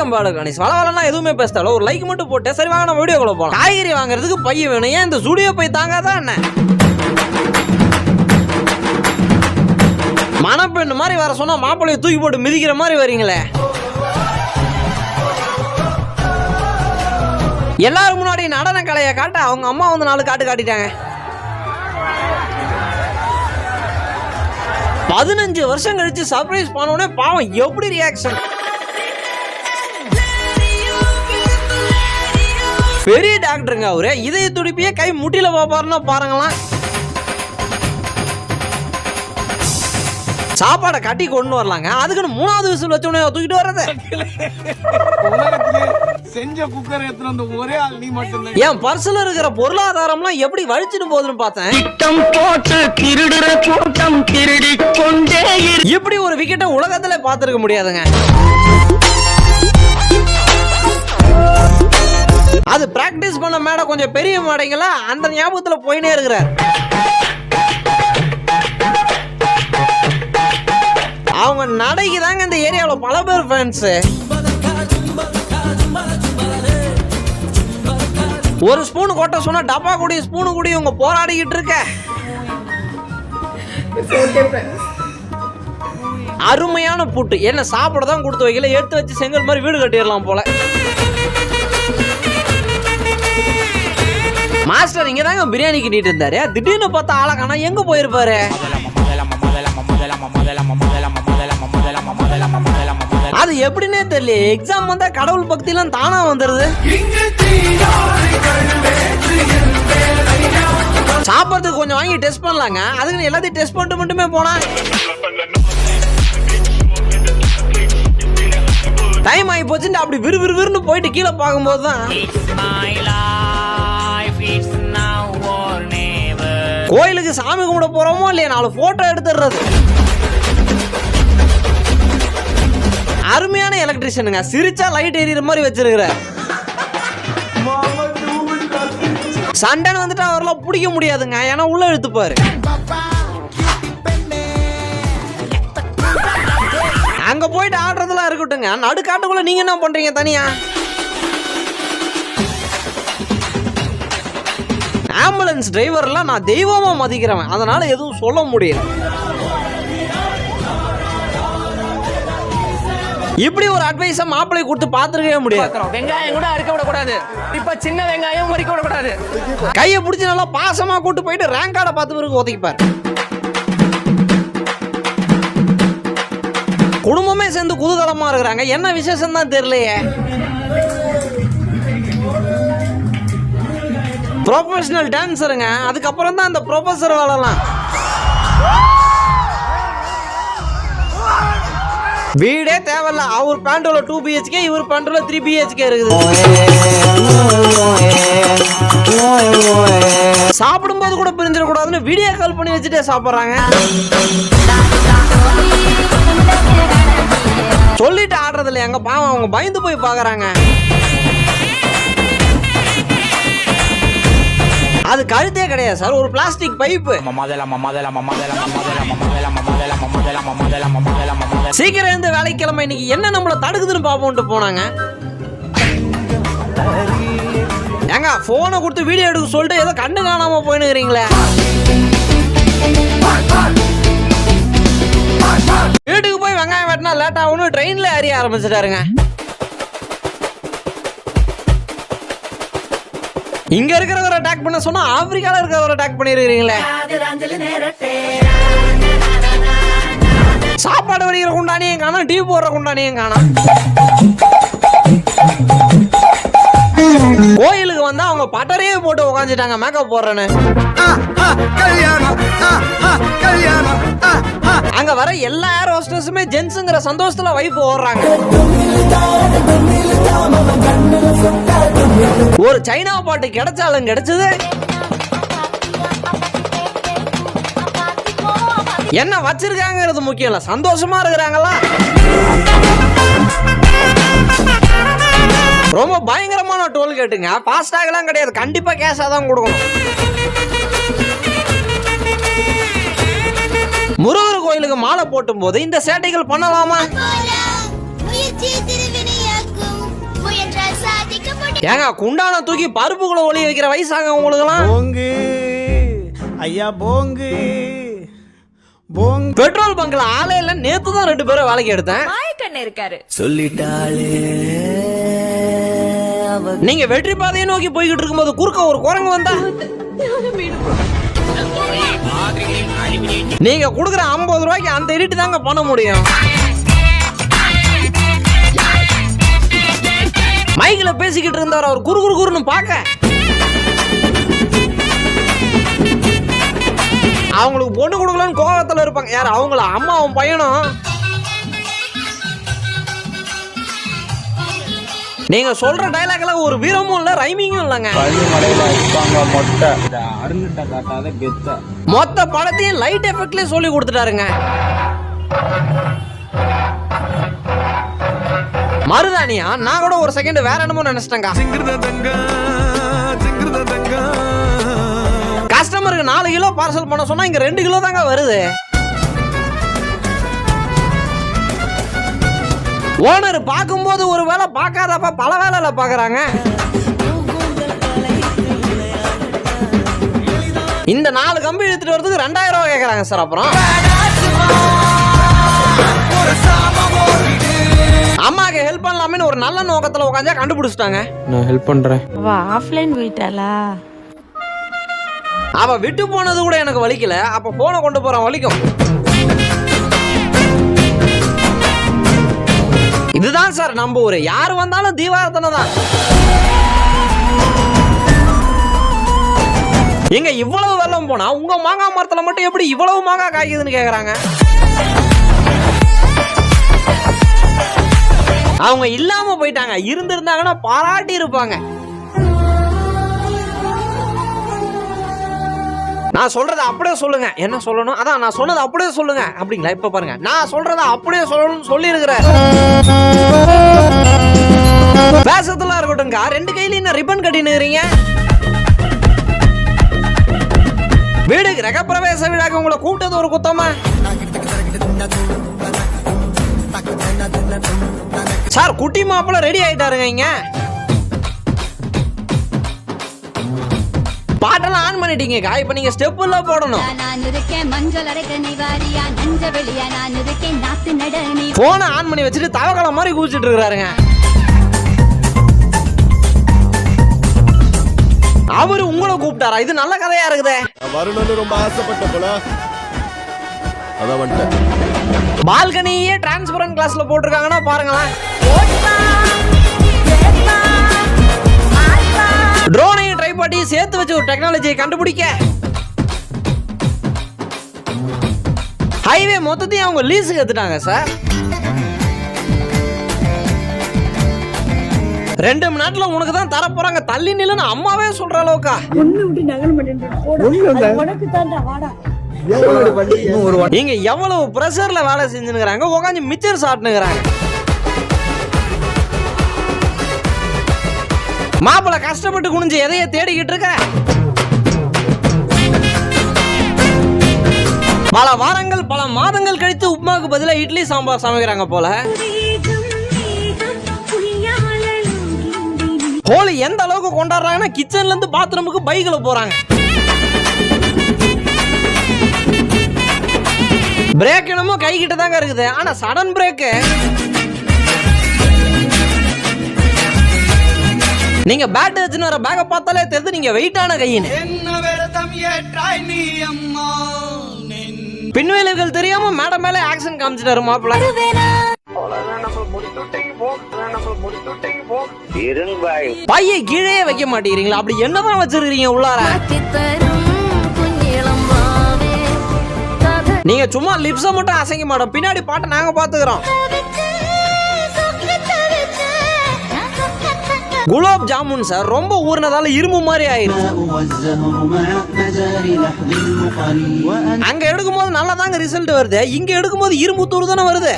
Welcome Balu Ganesh. வள வளனா எதுவுமே பேசல ஒரு லைக் மட்டும் போட்டு சரி வாங்க நம்ம வீடியோக்குள்ள போலாம். காய்கறி வாங்குறதுக்கு பைய வேணும். ஏன் இந்த சுடியோ பை தாங்காதான் என்ன? மணப்பெண்ணு மாதிரி வர சொன்னா மாப்பிள்ளைய தூக்கி போட்டு மிதிக்கிற மாதிரி வரீங்களே. எல்லாரும் முன்னாடி நடன கலையை காட்ட அவங்க அம்மா வந்து நாலு காட்டு காட்டிட்டாங்க. பதினஞ்சு வருஷம் கழிச்சு சர்ப்ரைஸ் பண்ணோடனே பாவம் எப்படி ரியாக்ஷன் பெரிய டாக்டருங்க அவரு. இதய துடிப்பியே கை முட்டில பாப்பாருன்னா பாருங்களாம் சாப்பாடை கட்டி கொண்டு வரலாங்க. அதுக்குன்னு மூணாவது விசில் வச்சோடனே தூக்கிட்டு வர்றது. செஞ்ச குக்கர் எத்தனை ஒரே ஆள் நீ மட்டும்தான். என் பர்சுல இருக்கிற பொருளாதாரம்லாம் எப்படி வலிச்சுட்டு போகுதுன்னு பார்த்தேன். திட்டம் போட்டு திருடுற கூட்டம் திருடிக் கொண்டே இரு. இப்படி ஒரு விக்கெட்டை உலகத்துல பார்த்துருக்க முடியாதுங்க. அது பிராக்டிஸ் பண்ண மேடை கொஞ்சம் பெரிய மேடைங்களா? அந்த ஞாபகத்துல போயினே இருக்கிறார். அவங்க நடைக்கு தாங்க இந்த ஏரியாவில் பல பேர் ஃபேன்ஸு ஒரு ஸ்பூன் கொட்ட சொன்னா டப்பா கூடி ஸ்பூனு கூடி இவங்க போராடிக்கிட்டு இருக்க. அருமையான புட்டு. என்ன சாப்பிட தான் கொடுத்து வைக்கல எடுத்து வச்சு செங்கல் மாதிரி வீடு கட்டிடலாம் போல. மாஸ்டர் இங்க தாங்க பிரியாணி கிட்டிட்டு இருந்தாரு. திடீர்னு பார்த்தா ஆளை எங்க போயிருப்பாரு? அது எப்படின்னே தெரியல எக்ஸாம் வந்தா கடவுள் பக்திலாம் தானா வந்துருது. சாப்பிட்றதுக்கு கொஞ்சம் வாங்கி டெஸ்ட் பண்ணலாங்க. அதுக்கு எல்லாத்தையும் டெஸ்ட் பண்ணிட்டு மட்டுமே போனா. டைம் ஆகி போச்சுட்டு அப்படி விறு போயிட்டு கீழே பார்க்கும்போது தான் கோயிலுக்கு சாமி கும்பிட போறோமோ இல்லையா நாலு போட்டோ எடுத்துடுறது. அருமையான எலக்ட்ரிஷியனுங்க சிரிச்சா லைட் எரியற மாதிரி வச்சிருக்கிற. சண்டைன்னு வந்துட்டு அவரெல்லாம் பிடிக்க முடியாதுங்க. ஏன்னா உள்ள இழுத்துப்பாரு. அங்க போயிட்டு ஆடுறதெல்லாம் இருக்கட்டுங்க நடுக்காட்டுக்குள்ள நீங்க என்ன பண்றீங்க தனியா? ஆம்புலன்ஸ் டிரைவர்லாம் நான் தெய்வமா மதிக்கிறவன். அதனால எதுவும் சொல்ல முடியல. இப்படி ஒரு அட்வைஸை மாப்பிள்ளை கொடுத்து பார்த்துருக்கவே முடியாது. வெங்காயம் கூட அறுக்க விடக்கூடாது. இப்ப சின்ன வெங்காயம் மறிக்க விடக்கூடாது. கையை பிடிச்சி நல்லா பாசமா கூட்டு போயிட்டு ரேங்க் கார்டை பார்த்து பிறகு ஒதுக்கிப்பார் குடும்பமே சேர்ந்து குதூகலமா இருக்கிறாங்க. என்ன விசேஷம் தான் தெரியலையே. ப்ரொஃபஷனல் டான்ஸருங்க அதுக்கப்புறம் தான் அந்த ப்ரொஃபஸர் வேலைலாம். வீடே தேவையில்ல. அவர் பேண்டோல டூ பிஹெச்கே இவர் பேண்டோல த்ரீ பிஹெச்கே இருக்குது. சாப்பிடும்போது கூட பிரிஞ்சிடக்கூடாதுன்னு வீடியோ கால் பண்ணி வச்சுட்டே சாப்பிட்றாங்க. சொல்லிட்டு ஆடுறது இல்லையா எங்க பாவம் அவங்க பயந்து போய் பாக்குறாங்க அது கழுத்தே கிடையாது சார் ஒரு பிளாஸ்டிக் பைப்பு. சீக்கிரம் இருந்து வேலைக்கு கிளம்ப இன்னைக்கு என்ன நம்மள தடுக்குதுன்னு பாப்போம்ட்டு போனாங்க. ஏங்க போனை கொடுத்து வீடியோ எடுக்க சொல்லிட்டு ஏதோ கண்ணு காணாம போயினுக்கிறீங்களே. வீட்டுக்கு போய் வெங்காயம் வெட்டினா லேட் ஆகும்னு ட்ரெயின்ல ஏறி ஆரம்பிச்சிட்டாருங்க. இங்க இருக்கிறவரை அட்டாக் பண்ண சொன்னா ஆப்பிரிக்கால இருக்கிறவரை அட்டாக் பண்ணிருக்கீங்களே சாப்பாடு வடிக்கிற குண்டானியும் காணோம் டீ போடுற குண்டானியும் காணும். கோயிலுக்கு வந்தா அவங்க பட்டரையே போட்டு உக்காந்துட்டாங்க மேக்கப் போடுறேன்னு. வர எல்லா ஏர் ஹோஸ்டர்ஸுமே ஜென்ஸுங்கிற சந்தோஷத்துல வைஃப் ஓடுறாங்க. ஒரு சைனா பாட்டு கிடைச்சாலும் கிடைச்சது. என்ன வச்சிருக்காங்கிறது முக்கியம் இல்ல சந்தோஷமா இருக்கிறாங்களா? ரொம்ப பயங்கரமான டோல் கேட்டுங்க. ஃபாஸ்டாகலாம் கிடையாது. கண்டிப்பா கேஷாக தான் கொடுக்கணும். முருகர் கோயிலுக்கு மாலை போட்டும் போது இந்த சேட்டைகள் பண்ணலாமா? ஏங்க குண்டான தூக்கி பருப்புக்குள்ள ஒளி வைக்கிற வயசாங்க உங்களுக்குலாம் போங்கு. ஐயா போங்கு. போங்கு. பெட்ரோல் பங்க்ல ஆளே இல்ல. நேத்து தான் ரெண்டு பேரும் வேலைக்கு எடுத்தேன். மாயக்கண்ண இருக்காரு. நீங்க வெற்றி பாதையை நோக்கி போய்கிட்டு இருக்கும்போது குறுக்க ஒரு குரங்கு வந்தா? நீங்க கொடுக்குற ஐம்பது ரூபாய்க்கு அந்த எடிட் தாங்க பண்ண முடியும். மைக்கில் பேசிக்கிட்டு இருந்தார் அவர் குறு குறு குறுன்னு பார்க்க. அவங்களுக்கு பொண்ணு கொடுக்கலன்னு கோவத்தில் இருப்பாங்க. யார் அவங்கள? அம்மா அவன் பையனும். நீங்க சொல்ற டைலாக் எல்லாம் ஒரு வீரமும் இல்ல ரைமிங்கும் இல்லைங்க. மலையில மொட்டை. காட்டாத கெத்த. மொத்த படத்தையும் லைட் எஃபெக்ட்லயே சொல்லி கொடுத்துட்டாருங்க. மருதானியா நான் கூட ஒரு செகண்ட் வேற என்னமோ நினைச்சிட்டேங்க கஸ்டமருக்கு நாலு கிலோ பார்சல் பண்ண சொன்னா இங்க ரெண்டு கிலோ தாங்க வருது. ஓனர் பார்க்கும்போது ஒரு வேலை பார்க்காதப்ப பல வேலையில பாக்குறாங்க. இந்த நாலு கம்பி எடுத்துட்டு வரதுக்கு ரெண்டாயிரம் ரூபாய் கேக்குறாங்க சார் அப்புறம். அம்மாக்கு ஹெல்ப் பண்ணலாமேன்னு ஒரு நல்ல நோக்கத்துல உட்காந்து கண்டுபிடிச்சிட்டாங்க. நான் ஹெல்ப் பண்றேன். அவ ஆஃப்லைன் போயிட்டாளா? அவ விட்டு போனது கூட எனக்கு வலிக்கல. அப்ப போனை கொண்டு போறான் வலிக்கும். இதுதான் சார் நம்ம ஊரு. யார் வந்தாலும் தீபாரத்தனை தான். எங்க இவ்வளவு வெள்ளம் போனா உங்க மாங்காய் மரத்துல மட்டும் எப்படி இவ்வளவு மாங்காய் காய்க்குதுன்னு கேக்குறாங்க? அவங்க இல்லாம போயிட்டாங்க. இருந்திருந்தாங்கன்னா பாராட்டி இருப்பாங்க. நான் சொல்றதை அப்படியே சொல்லுங்க. என்ன சொல்லணும்? அதான் நான் சொன்னதை அப்படியே சொல்லுங்க. அப்படிங்களா? இப்ப பாருங்க. நான் சொல்றதை அப்படியே சொல்லணும்னு சொல்லி இருக்கிறேன் பேசத்துல இருக்கட்டும்க்கா. ரெண்டு கையில என்ன ரிப்பன் கட்டினுறீங்க வீடு கிரகப்பிரவேச விழாக்கு உங்களை கூப்பிட்டது ஒரு குத்தமா? சார் குட்டி மாப்பிள்ள ரெடி ஆயிட்டாருங்க இங்க. பாட்டெல்லாம் ஆன் பண்ணிட்டீங்கக்கா இப்ப நீங்க ஸ்டெப் எல்லாம் போடணும். போனை ஆன் பண்ணி வச்சுட்டு தவக்கலை மாதிரி குதிச்சிட்டு இருக்கிறாருங்க. அவரு உங்களை கூப்பிட்டாரா? இது நல்ல கதையா இருக்குதே. வரணும்னு ரொம்ப ஆசைப்பட்ட போல. அதான் வந்துட்டேன். பால்கனியே டிரான்ஸ்பரண்ட் கிளாஸ்ல போட்டிருக்காங்கன்னா பாருங்களேன். ட்ரோனையும் ட்ரை பண்ணி சேர்த்து வச்சு ஒரு டெக்னாலஜியை கண்டுபிடிக்க. ஹைவே மொத்தத்தையும் அவங்க லீஸுக்கு எடுத்துட்டாங்க சார் ரெண்டு மணி நேரத்துல உனக்கு தான் தர போறாங்க தள்ளி நில்லுன்னு அம்மாவே சொல்ற அளவுக்கா. நீங்க எவ்வளவு பிரஷர்ல வேலை செஞ்சுனுக்குறாங்க உட்காந்து மிச்சர் சாப்பிட்டுங்கிறாங்க மாப்பிள கஷ்டப்பட்டு குனிஞ்சு எதைய தேடிக்கிட்டு இருக்க. பல வாரங்கள் பல மாதங்கள் கழித்து உப்மாவுக்கு பதிலா இட்லி சாம்பார் சமைக்கிறாங்க போல. ஹோலி எந்த அளவுக்கு கொண்டாடுறாங்கன்னா கிச்சன்ல இருந்து பாத்ரூமுக்கு பைக்ல போறாங்க. பிரேக் என்னமோ கை கிட்ட தாங்க இருக்குது. ஆனா சடன் பிரேக்கு நீங்க பேட் வச்சுன்னு வர பேக்கை பார்த்தாலே தெரியுது நீங்க வெயிட்டான கையின்னு. பின்வேலர்கள் தெரியாம மேடம் மேல ஆக்சன் காமிச்சிட்டாரு மாப்பிள்ள. பைய கீழே வைக்க மாட்டேங்கிறீங்களா? அப்படி என்னதான் வச்சிருக்கீங்க உள்ளார? நீங்க சும்மா லிப்ஸ மட்டும் அசைக்க மாட்டோம். பின்னாடி பாட்டை நாங்க பாத்துக்கிறோம். குலாப் ஜாமுன் சார் ரொம்ப ஊறினதால இரும்பு மாதிரி ஆயிருச்சு அங்க எடுக்கும்போது நல்லா தாங்க ரிசல்ட் வருது. இங்க எடுக்கும்போது இரும்பு தூர் தானே வருது.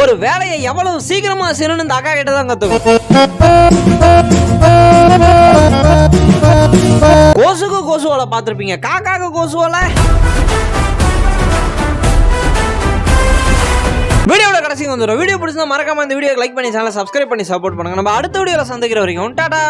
ஒரு வேலையை எவ்வளவு சீக்கிரமா செய்யணும்னு இந்த அக்கா கிட்ட தான் கத்துக்கும் கொசுக்கு கொசுவலை பார்த்துருப்பீங்க. காக்காக்கு கொசுவலை வீடியோட கடைசி வந்துடும் வீடியோ பிடிச்சா மறக்காம இந்த வீடியோ லைக் பண்ணி சேனலை சப்ஸ்கிரைப் பண்ணி சப்போர்ட் பண்ணுங்க. நம்ம அடுத்த வீடியோல சந்திக்கிற வரைக்கும் டாடா!